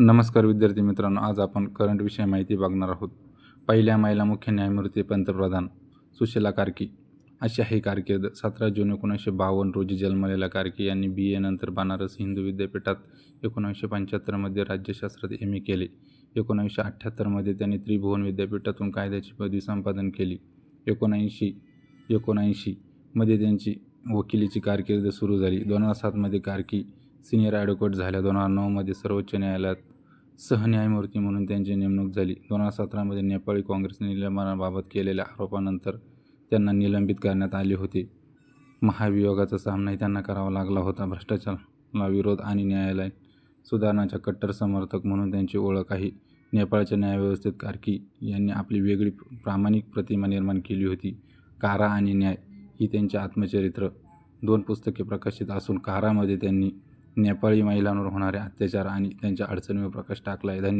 नमस्कार विद्यार्थी मित्रांनो आज आपण करंट विषय माहिती बघणार आहोत. पहिल्या महिला मुख्य न्यायमूर्ती पंतप्रधान सुशीला कार्की. अशी आहे कारकीर्द सतरा जून एकोणीसशे बावन्न रोजी जन्मलेल्या कार्की यांनी बी ए नंतर बनारस हिंदू विद्यापीठात एकोणीसशे पंच्याहत्तरमध्ये राज्यशास्त्रात एम ए केले. एकोणीसशे अठ्ठ्याहत्तरमध्ये त्यांनी त्रिभुवन विद्यापीठातून कायद्याची पदवी संपादन केली. एकोणऐंशी एकोणऐंशीमध्ये त्यांची वकिलीची कारकीर्द सुरू झाली. दोन हजार सातमध्ये कारकी सिनियर ॲडव्होकेट झाल्या. दोन हजार नऊमध्ये सर्वोच्च न्यायालयात सहन्यायमूर्ती म्हणून त्यांची नेमणूक झाली. दोन हजार सतरामध्ये नेपाळी काँग्रेसने निलंबनाबाबत केलेल्या आरोपानंतर त्यांना निलंबित करण्यात आले होते. महाभियोगाचा सामनाही त्यांना करावा लागला होता. भ्रष्टाचाराला विरोध आणि न्यायालय सुधारणाच्या कट्टर समर्थक म्हणून त्यांची ओळख आहे. नेपाळच्या न्यायव्यवस्थेत कार्की यांनी आपली वेगळी प्रामाणिक प्रतिमा निर्माण केली होती. कारा आणि न्याय ही त्यांचे आत्मचरित्र. दोन पुस्तके प्रकाशित असून कारामध्ये त्यांनी नेपाळी महिलांवर होणारे अत्याचार आणि त्यांच्या अडचणीवर प्रकाश टाकला आहे धन्यवाद.